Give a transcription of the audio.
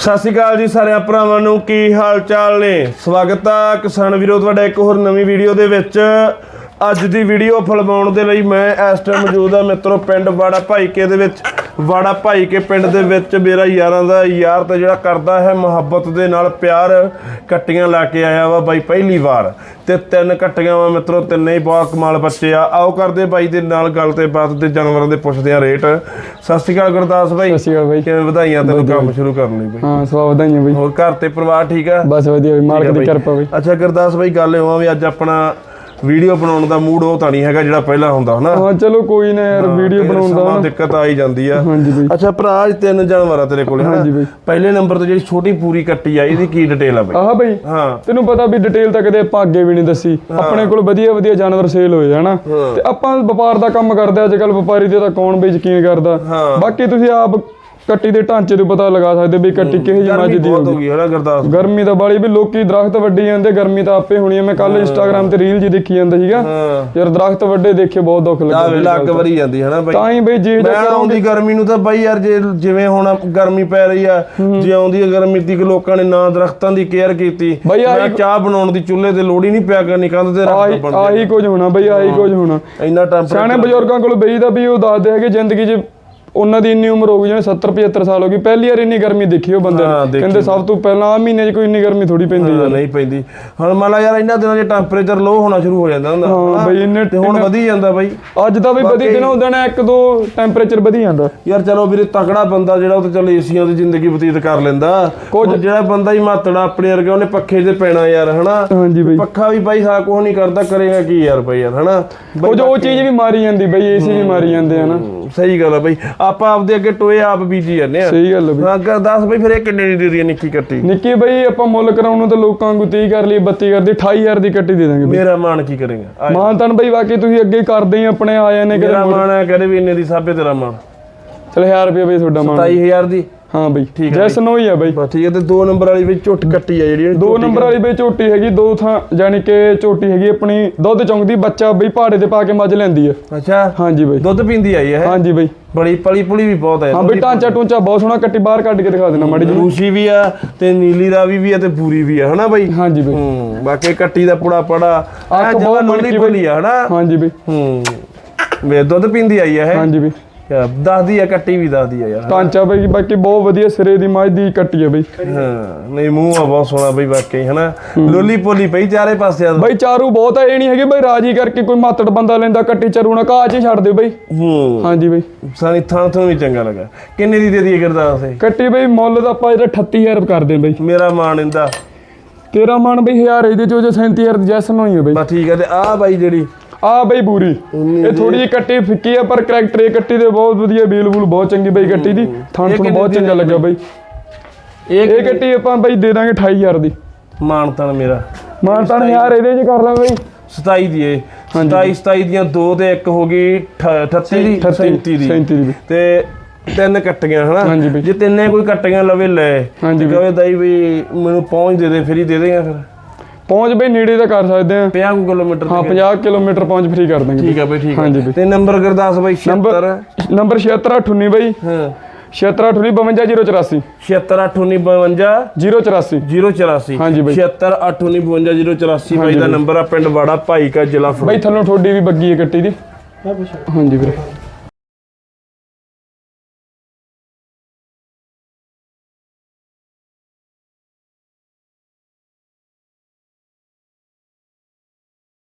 ਸਤਿ ਸ਼੍ਰੀ ਅਕਾਲ ਜੀ ਸਾਰਿਆਂ ਭਰਾਵਾਂ ਨੂੰ, ਕੀ ਹਾਲ ਚਾਲ ਨੇ? ਸਵਾਗਤ ਆ ਕਿਸਾਨ ਵੀਰੋ, ਤੁਹਾਡਾ ਇੱਕ ਹੋਰ ਨਵੀਂ ਵੀਡੀਓ ਦੇ ਵਿੱਚ। ਅੱਜ ਦੀ ਵੀਡੀਓ ਫਿਲਮਾਉਣ ਦੇ ਲਈ ਮੈਂ ਇਸ ਟਾਈਮ ਮੌਜੂਦ ਆ ਮਿੱਤਰੋ, ਪਿੰਡ ਵਾੜਾ ਭਾਈਕੇ ਦੇ ਵਿੱਚ। ਵਾੜਾ ਭਾਈਕੇ ਪਿੰਡ ਦੇ ਵਿੱਚ ਮੇਰਾ ਯਾਰਾਂ ਦਾ ਯਾਰ ਤੇ ਜਿਹੜਾ ਕਰਦਾ ਹੈ ਮੁਹੱਬਤ ਦੇ ਨਾਲ ਪਿਆਰ ਕੱਟੀਆਂ ਲਾ ਕੇ ਆਇਆ ਵਾ ਬਾਈ ਪਹਿਲੀ ਵਾਰ ਤੇ ਤਿੰਨ ਕੱਟੀਆਂ ਵਾ ਮਿੱਤਰੋ ਤਿੰਨੇ ਹੀ ਬਹੁਤ ਕਮਾਲ ਬੱਚੇ ਆ। ਆਓ ਕਰਦੇ ਬਾਈ ਦੇ ਨਾਲ ਗੱਲ ਤੇ ਬਾਤ ਤੇ ਜਾਨਵਰਾਂ ਦੇ ਪੁੱਛਦੇ ਆ ਰੇਟ। ਸਤਿ ਸ਼੍ਰੀ ਅਕਾਲ ਗੁਰਦਾਸ ਬਾਈ। ਸਤਿ ਸ਼੍ਰੀ ਅਕਾਲ ਬਾਈ। ਕਿਵੇਂ ਵਧਾਈਆਂ ਤੈਨੂੰ ਕੰਮ ਸ਼ੁਰੂ ਕਰਨ ਲਈ ਬਾਈ? ਹਾਂ ਸਵਾ ਵਧਾਈਆਂ ਬਾਈ। ਹੋਰ ਘਰ ਤੇ ਪਰਿਵਾਰ ਠੀਕ ਆ? ਬਸ ਵਧੀਆ ਬਾਈ ਮਾਲਕ ਦੀ। ਕਿਰਪਾ ਬਾਈ। ਅੱਛਾ ਗੁਰਦਾਸ ਬਾਈ ਗੱਲ ਇਹ ਵੀ ਅੱਜ ਆਪਣਾ ਵੀਡੀਓ ਬਣਾਉਣ ਦਾ ਮੂਡ ਉਹ ਤਾਂ ਨਹੀਂ ਹੈਗਾ ਜਿਹੜਾ ਪਹਿਲਾਂ ਹੁੰਦਾ ਹਨਾ? ਹਾਂ ਚਲੋ ਕੋਈ ਨਾ ਯਾਰ ਵੀਡੀਓ ਬਣਾਉਣ ਦਾ ਸਮਾਂ ਦਿੱਕਤ ਆ ਹੀ ਜਾਂਦੀ ਆ। ਹਾਂਜੀ ਬਾਈ। ਅੱਛਾ ਭਰਾ ਅੱਜ ਤਿੰਨ ਜਾਨਵਰ ਆ ਤੇਰੇ ਕੋਲੇ ਹਨਾ? ਹਾਂਜੀ ਬਾਈ। ਪਹਿਲੇ ਨੰਬਰ ਤੇ ਜਿਹੜੀ ਛੋਟੀ ਪੂਰੀ ਕੱਟੀ ਆ ਇਹਦੀ ਕੀ ਡਿਟੇਲ ਆ ਬਾਈ? ਆਹ ਬਾਈ ਹਾਂ। ਤੈਨੂੰ ਪਤਾ ਵੀ ਡਿਟੇਲ ਤਾਂ ਕਦੇ ਆਪਾਂ ਅੱਗੇ ਵੀ ਨਹੀਂ ਦੱਸੀ। ਆਪਣੇ ਕੋਲ ਵਧੀਆ ਵਧੀਆ ਜਾਨਵਰ ਸੇਲ ਹੋਏ ਹਨਾ। ਤੇ ਆਪਾਂ ਵਪਾਰ ਦਾ ਕੰਮ ਕਰਦੇ ਅੱਜ ਕੱਲ ਵਪਾਰੀ ਤੇ ਤਾਂ ਕੌਣ ਬਈ ਯਕੀਨ ਕਰਦਾ। ਬਾਕੀ ਤੁਸੀਂ ਆਪ ਕੱਟੀ ਦੇ ਢਾਂਚੇ ਤੋਂ ਪਤਾ ਲਗਾ ਸਕਦੇ ਵੀ ਕੱਟੀ ਕਿਹੋ ਜਿਹੀ ਮੱਝ ਦੀ ਬਹੁਤ ਹੋਊਗੀ ਹੋ ਗਈ ਹਨਾ ਗੁਰਦਾਸ। ਗਰਮੀ ਤਾਂ ਬਾਲੀ ਵੀ ਲੋਕੀ ਦਰਖਤ ਵੱਢੀ ਜਾਂਦੇ ਗਰਮੀ ਤਾਂ ਆਪੇ ਹੋਣੀ ਹੈ ਮੈਂ ਕੱਲ ਇੰਸਟਾਗ੍ਰam ਤੇ ਰੀਲ ਜੀ ਦੇਖੀ ਜਾਂਦਾ ਸੀਗਾ। ਹਾਂ। ਯਾਰ ਦਰਖਤ ਵੱਡੇ ਦੇਖੇ ਬਹੁਤ ਦੁੱਖ ਆ ਲੱਗਾ ਵੇਲਾ ਅੱਗ ਵਰੀ ਜਾਂਦੀ ਹਨਾ ਬਾਈ। ਤਾਂ ਹੀ ਬਈ ਜੇ ਮੈਂ ਆਉਂਦੀ ਗਰਮੀ ਨੂੰ ਤਾਂ ਬਾਈ ਯਾਰ ਜੇ ਜਿਵੇਂ ਹੁਣ ਗਰਮੀ ਪੈ ਰਹੀ ਆ ਜੇ ਆਉਂਦੀ ਹੈ ਗਰਮੀ ਦੀ ਕਿ ਲੋਕਾਂ ਨੇ ਨਾ ਦਰਖਤਾਂ ਦੀ ਕੇਅਰ ਕੀਤੀ ਬਾਈ ਆਹੀ- ਮੈਂ ਚਾਹ ਬਣਾਉਣ ਦੀ ਚੁੱਲ੍ਹੇ ਤੇ ਲੋੜ ਨਹੀਂ ਪਿਆ ਕਰਨੀ ਕੰਧ ਤੇ ਰੱਖ ਆਹੀ ਆਹੀ ਕੁਝ ਹੋਣਾ ਬਈ ਆਹੀ ਕੁਝ ਹੋਣਾ। ਇੰਨਾ ਟੈਂਪਰੇਚਰ ਸਿਆਣੇ ਬਜ਼ੁਰਗਾਂ ਕੋਲ ਬਈਦਾ ਵੀ ਉਹ ਦੱਸਦੇ ਹੈਗੇ ਜ਼ਿੰਦਗੀ 'ਚ ਉਹਨਾਂ ਦੀ ਇੰਨੀ ਉਮਰ ਹੋ ਗਈ ਜਿਵੇਂ 70 75 ਸਾਲ ਹੋ ਗਈ ਪਹਿਲੀ ਵਾਰ ਇੰਨੀ ਗਰਮੀ ਦੇਖੀ ਉਹ ਬੰਦੇ ਨੇ। ਕਹਿੰਦੇ ਸਭ ਤੋਂ ਪਹਿਲਾਂ ਆ ਮਹੀਨੇ 'ਚ ਕੋਈ ਇੰਨੀ ਗਰਮੀ ਥੋੜੀ ਪੈਂਦੀ ਹਾਂ, ਨਹੀਂ ਪੈਂਦੀ। ਹੁਣ ਮੰਨ ਲਾ ਯਾਰ ਇਹਨਾਂ ਦਿਨਾਂ 'ਚ ਟੈਂਪਰੇਚਰ ਲੋ ਹੋਣਾ ਸ਼ੁਰੂ ਹੋ ਜਾਂਦਾ ਹੁੰਦਾ। ਹਾਂ? ਬਈ ਇੰਨੇ- ਤੇ ਹੁਣ ਵਧੀ ਜਾਂਦਾ ਬਾਈ। ਅੱਜ ਤਾਂ ਬਈ ਵਧੀ ਦਿਨੋਂ ਦਿਨ ਇੱਕ ਦੋ ਟੈਂਪਰੇਚਰ ਵਧੀ ਜਾਂਦਾ। ਯਾਰ ਚਲੋ ਵੀਰੇ ਤਕੜਾ ਬੰਦਾ ਜਿਹੜਾ ਉਹ ਤਾਂ ਚਲ ਏਸੀਆਂ ਦੀ ਜ਼ਿੰਦਗੀ ਬਤੀਤ ਕਰ ਲੈਂਦਾ। ਕੁਝ ਜਿਹੜਾ ਬੰਦਾ ਹੀ ਮਾਤੜਾ ਆਪਣੇ ਵਰਗਾ ਉਹਨੇ ਪੱਖੇ 'ਤੇ ਪੈਣਾ ਯਾਰ ਹਨਾ? ਹਾਂਜੀ ਬਈ। ਪੱਖਾ ਵੀ ਬਾਈ ਸਾਰਾ ਕੁਝ ਨਹੀਂ ਕਰਦਾ ਕਰੇਗਾ ਕੀ ਯਾਰ ਬਾਈ ਯਾਰ ਹਨਾ? ਉਹ ਜੋ ਉਹ ਚੀਜ਼ ਵੀ ਮਾਰੀ ਜਾਂਦੀ ਬਈ ਏਸੀ ਵੀ ਮਾਰੀ ਜਾਂਦੇ ਹਨਾ ਸਹੀ ਗੱਲ ਆ ਬਾਈ। ਆਪਾਂ ਆਪਦੇ ਅੱਗੇ ਟੋਏ ਆਪ ਬੀਜੀ ਜਾਂਦੇ ਆ। ਸਹੀ ਗੱਲ ਬਈ। ਕਰ ਦੱਸ ਬਾਈ ਫਿਰ ਇਹ ਕਿੰਨੇ ਦੀ ਦੇ ਰਹੀ ਹੈ ਨਿੱਕੀ ਕੱਟੀ? ਨਿੱਕੀ ਬਈ ਆਪਾਂ ਮੁੱਲ ਕਰਾਉਣ ਨੂੰ ਤਾਂ ਲੋਕਾਂ ਵਾਂਗੂ 30 ਕਰ ਲਈ 32 ਕਰ ਦੀ 28000 ਦੀ ਕੱਟੀ ਦੇ ਦਾਂਗੇ ਬਈ। ਮੇਰਾ ਮਾਨ ਕੀ ਕਰੇਗਾ? ਆ ਮਾਨਤਨ ਬਈ ਬਾਕੀ ਤੁਸੀਂ ਅੱਗੇ ਕਰਦੇ ਹੀ ਆਪਣੇ ਆ ਜਾਂਦੇ ਕਿਤੇ ਮੇਰਾ ਮਾਨ ਹੈ ਕਹਿੰਦੇ ਵੀ ਇੰਨੇ ਦੀ ਸਾਬੇ ਤੇਰਾ ਮਾਨ ਚਲ 1000 ਰੁਪਏ ਬਈ ਤੁਹਾਡਾ ਮਾਨ 27000 ਦੀ। ਹਾਂ ਬਈ ਠੀਕ ਆ ਜੈਸ ਨੋ ਹੀ ਆ ਬਈ। ਬਸ ਠੀਕ ਹੈ ਤੇ ਦੋ ਨੰਬਰ ਵਾਲੀ ਵਿੱਚ ਝੁੱਟ ਕੱਟੀ ਆ ਜਿਹੜੀ ਦੋ ਨੰਬਰ ਵਾਲੀ ਬਈ ਝੋਟੀ ਹੈਗੀ ਦੋ ਥਾਂ ਯਾਨੀ ਕਿ ਝੋਟੀ ਹੈਗੀ ਆਪਣੀ ਦੁੱਧ ਚੌਂਕਦੀ ਬੱਚਾ ਬਈ ਪਹਾੜੇ ਤੇ ਪਾ ਕੇ ਮੱਝ ਲੈਂਦੀ ਆ। ਅੱਛਾ? ਹਾਂਜੀ ਬਈ। ਦੁੱਧ ਪੀਂਦੀ ਆਈ ਹੈ ਹਾਂਜੀ ਬਈ। ਬੜੀ ਪਲੀ ਪੁਲੀ ਵੀ ਬਹੁਤ ਹੈ ਹਾਂ ਬਈ ਟਾਂਚਾ ਟੂੰਚਾ ਬਹੁਤ ਸੋਹਣਾ ਕੱਟੀ ਬਾਹਰ ਕੱਢ ਕੇ ਦਿਖਾ ਦੇਣਾ ਮਾੜੀ ਜੀ ਰੂਸੀ ਵੀ ਆ ਤੇ ਨੀਲੀ ਰਾਵੀ ਵੀ ਆ ਤੇ ਪੂਰੀ ਵੀ ਆ ਹਨਾ ਬਾਈ? ਹਾਂਜੀ ਬਈ। ਹੂੰ ਬਾਕੀ ਕੱਟੀ ਦਾ ਪੁੜਾ ਪੜਾ ਆ ਬਹੁਤ ਬਈ। ਬੋਲੀ ਆ ਹਨਾ? ਹਾਂਜੀ ਬਈ। ਹੂੰ ਵੇ ਦੁੱਧ ਪੀਂਦੀ ਆਈ ਹੈ ਹਾਂਜੀ ਬਈ। ਦੱਸਦੀ ਆ ਕੱਟੀ ਵੀ ਦੱਸਦੀ ਆ ਯਾਰ। ਟਾਂਚਾ ਬਈ ਬਾਕੀ ਬਹੁਤ ਵਧੀਆ ਸਿਰੇ ਦੀ ਮੱਝ ਦੀ ਕੱਟੀ ਆ ਬਈ। ਹਾਂ ਨਹੀਂ ਮੂੰਹ ਆ ਬਹੁਤ ਸੋਹਣਾ ਬਈ ਵਾਕਈ ਹਨਾ? ਲੋਲੀ ਪੋਲੀ ਪਈ ਚਾਰੇ ਪਾਸੇ ਆ। ਬਈ ਚਾਰੂ ਬਹੁਤ ਆ ਇਹ ਨਹੀਂ ਹੈਗੀ ਬਈ ਰਾਜੀ ਕਰਕੇ ਕੋਈ ਮਾਤੜ ਬੰਦਾ ਲੈਂਦਾ ਕੱਟੀ ਚਰੂ ਨਾ ਕਾਹ ਚ ਹੀ ਛੱਡ ਦੇ ਬਈ। ਹੂੰ। ਹਾਂਜੀ ਬਈ। ਸਾਨੀ ਥਾਂ ਤੋਂ ਵੀ ਚੰਗਾ ਲੱਗਾ। ਕਿੰਨੇ ਦੀ ਦੇ ਦਈਏ ਗੁਰਦਾਸ ਇਹ? ਕੱਟੀ ਬਈ ਮੁੱਲ ਤਾਂ ਆਪਾਂ ਇਹਦਾ 38000 ਕਰਦੇ ਬਈ। ਮੇਰਾ ਮਾਨ ਇੰਦਾ ਤੇਰਾ ਮਨ ਬਈ 1000 ਇਹਦੇ ਚੋਂ ਜੋ 37000 ਦੀ ਜੈਸ ਹੋਈ ਆ ਬਈ। ਬਸ ਠੀਕ ਹੈ ਤੇ ਆ ਬਾਈ ਜਿਹੜੀ ਆ ਬਈ ਬੂਰੀ। ਇਹ ਥੋੜੀ ਜਿਹੀ ਕੱਟੀ ਫਿੱਕੀ ਆ ਪਰ ਕਰੈਕਟਰ ਇਹ ਕੱਟੀ ਦੇ ਬਹੁਤ ਵਧੀਆ ਬੀਲ ਬੂਲ ਬਹੁਤ ਚੰਗੀ ਬਈ ਕੱਟੀ ਦੀ। ਥਣ ਥਣ ਬਹੁਤ ਚੰਗਾ ਲੱਗਾ ਬਈ? ਇਹ ਕੱਟੀ ਆਪਾਂ ਬਈ ਦੇ ਦਾਂਗੇ 28000 ਦੀ। ਮਾਨ ਤਨ ਮੇਰਾ। ਮਾਨ ਤਾਂ ਯਾਰ ਇਹਦੇ ਚ ਕਰ ਲਾਂ ਬਈ। 27 ਦੀ ਇਹ 27 27 ਦੀਆਂ ਦੋ ਤੇ ਇੱਕ ਹੋ ਗਈ 38 ਦੀ 37 ਦੀ। 37 ਦੀ ਤੇ ਤਿੰਨ ਕੱਟੀਆਂ ਹਨਾ। ਜੇ ਤਿੰਨੇ ਕੋਈ ਕੱਟੀਆਂ ਲਵੇ ਲੈ। ਤੇ ਕਹੇ ਦਾਈ ਵੀ ਮੈਨੂੰ ਪਹੁੰਚ ਦੇ ਦੇ ਫਿਰ ਹੀ ਦੇ ਦੇਗਾ ਫਿਰ। ਪਹੁੰਚ ਬਈ ਨੇੜੇ ਤਾਂ ਕਰ ਸਕਦੇ ਆ। 50 ਕੁ ਕਿਲੋਮੀਟਰ ਹਾਂ 50 ਕਿਲੋਮੀਟਰ ਪਹੁੰਚ ਫ੍ਰੀ ਕਰ ਦਾਂਗੇ ਠੀਕ ਆ ਬਈ ਠੀਕ ਆ। ਹਾਂਜੀ ਬਈ। ਤੇ ਨੰਬਰ ਗੁਰਦਾਸ ਬਾਈ 76 ਨੰਬਰ ਨੰਬਰ 7698 ਬਈ। ਹਾਂ। 7698 52084 76852 084 084 ਹਾਂਜੀ ਬਈ। 76852 084 ਬਾਈ ਦਾ ਨੰਬਰ ਆ ਪਿੰਡ ਵਾੜਾ ਭਾਈ ਕਾ ਜ਼ਿਲ੍ਹਾ ਬਈ ਥੱਲੋਂ ਠੋਡੀ ਵੀ ਬੱਗੀ ਹੈ ਕੱਟੀ ਦੀ। ਹਾਂਜੀ ਵੀਰੇ।